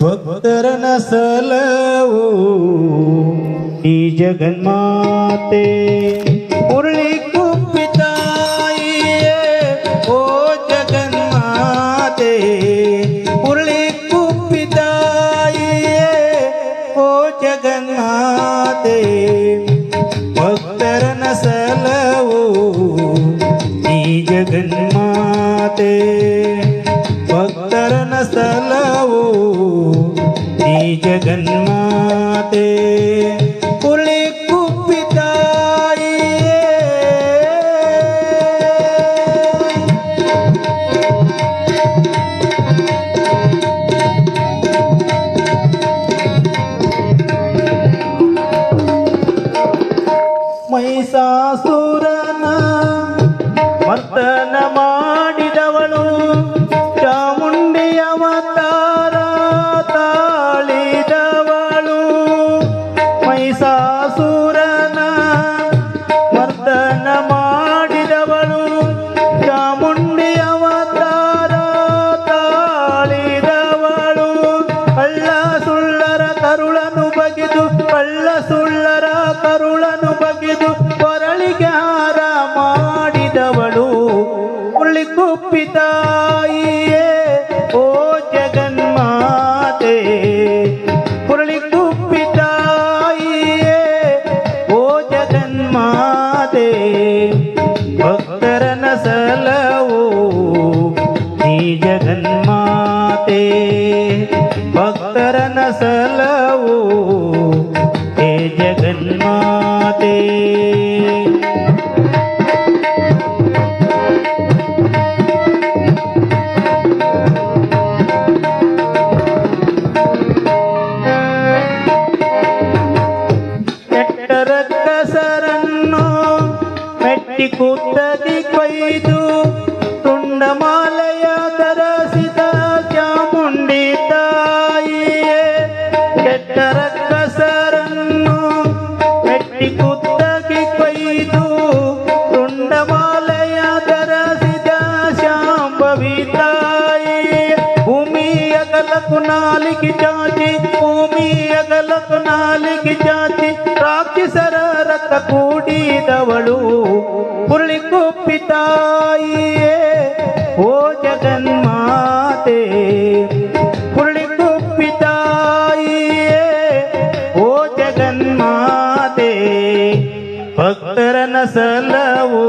ಭಕ್ತರನ ಸಲವು ಈ ಜಗನ್ಮಾತೆ ಉರುಳಿ ಕುಪ್ಪಿತಾಯಿಯೇ ಓ ಜಗನ್ಮಾತೆ ಉರುಳಿ ಕುಪ್ಪಿತಾಯಿಯೇ ಓ ಜಗನ್ಮಾತೆ ಭಕ್ತರನ ಸಲವು ಈ ಜಗನ್ಮಾತೆ જગન્માતે કુલે કુપિતાઈએ મહિષાસુર ಬಗೆದು ಕೊರಳಿಗೆ ಹಾರ ಮಾಡಿದವಳು ಉಳ್ಳಿ ಕುಪ್ಪಿತಾಯಿಯೇ ಓ ಜಗನ್ಮಾತೆ. ಉರುಳಿ ಕುಪ್ಪಿತಾಯಿಯೇ ಓ ಜಗನ್ಮಾತೆ. ಭಕ್ತರನ ಸಲವು ಈ ಜಗನ್ಮಾತೆ. ಭಕ್ತರನ ಸಲವು ಕಿಟಿ ಕೂತದಿ ಕೊಯ್ದು ತುಂಡಮಾಲಯ ತರಸಿದ ಚಾಮುಂಡಿ ತಾಯಿಯೇ ಕೆಟ್ಟ ರಕ್ಕಸರನ್ನು ಮೆಟ್ಟಿ ಕುತ್ತಗಿ ಕೊಯ್ದು ತುಂಡಮಾಲಯ ತರಸಿದ ಶಾಂಭವಿ ತಾಯಿಯೇ ಭೂಮಿಯ ಕಲಕು ನಾಲಿಗೆ ಜಾತಿ ಭೂಮಿಯ ಕಲಕು ನಾಲಿಗೆ ಜಾತಿ ಕುಪ್ಪಿ ತಾಯಿಯೇ ಓ ಜಗನ್ಮಾತೆ ಕುಪ್ಪಿ ತಾಯಿಯೇ ಓ ಜಗನ್ಮಾತೆ ಭಕ್ತರ ನಸಲವು